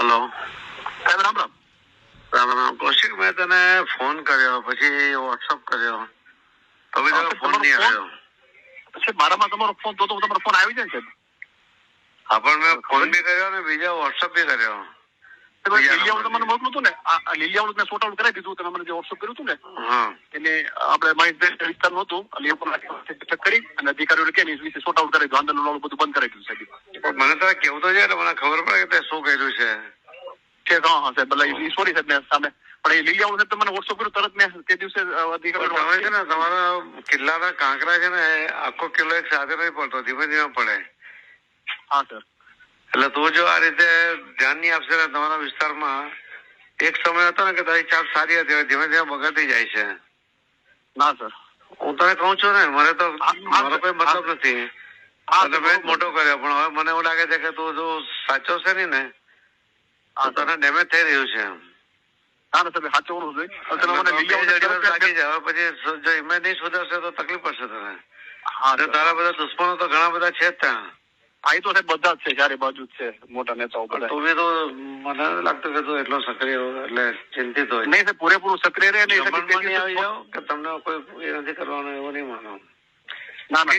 Hello સાહેબ રામ રામ. રામ રામ. કૌશિક મેં તને ફોન કર્યો પછી વોટ્સઅપ કર્યો. તો બી તારો ફોન નહીં આવ્યો પછી મારામાં તમારો ફોન તો તમારો ફોન આવી જાય છે હા પણ મેં ફોન બી કર્યો ને બીજા વોટ્સઅપ બી કર્યો. બીજા તમને મોકલું હતું ને. લીલિયાવાળું મેં સોર્ટ આઉટ કરાવી દીધું તમે મને જે વોટ્સઅપ કર્યું હતું ને એને આપણે મહેશભાઈ વિસ્તારનું હતું. એટલે કરી અને અધિકારીઓને કે વિશે સોર્ટ આઉટ કરાવી દીધું આંદોલન બધું બંધ કરાવી દીધું સાહેબ. મને તો કેવું તો છે મને ખબર પડે કે શું કર્યું છે. છે હા સાહેબ એટલે સોરી સાહેબ મેં સામે પણ એ લીલિયાવાળું સાહેબ તમને વોટ્સઅપ કર્યું તરત મેં તે દિવસે તમે છે ને તમારા કિલ્લાના કાંકરા છે ને આખો કિલ્લો એક સાથે નહીં પડતો ધીમે ધીમે પડે. હા સર. એટલે તું જો આ રીતે ધ્યાન નહીં આપશે ને તમારા વિસ્તારમાં એક સમય હતો ને કે તારી ચાપ સારી હતી ધીમે ધીમે બગડતી જાય છે. ના સર. હું તને કહું છું ને મને તો મારો કોઈ મતલબ નથી. મોટો કર્યો પણ હવે મને એવું લાગે છે કે તું જો સાચો છે ને તને ડેમેજ થઈ રહ્યું છે. ના ના તમે પછી જો નહીં સુધરશે તો તકલીફ પડશે તને. હા તારા બધા દુશ્મનો તો ઘણા બધા છે જ ત્યાં. હા તો બધા જ છે ચારે બાજુ જ છે મોટા નેતાઓ બધા. તું મને લાગતું કે તું એટલો સક્રિય એટલે ચિંતિત હોય. નહીં પૂરેપૂરું સક્રિય રહે નહીં આવી જાઓ કે તમને કોઈ એ નથી કરવાનું એવું નહીં માનો. ના ના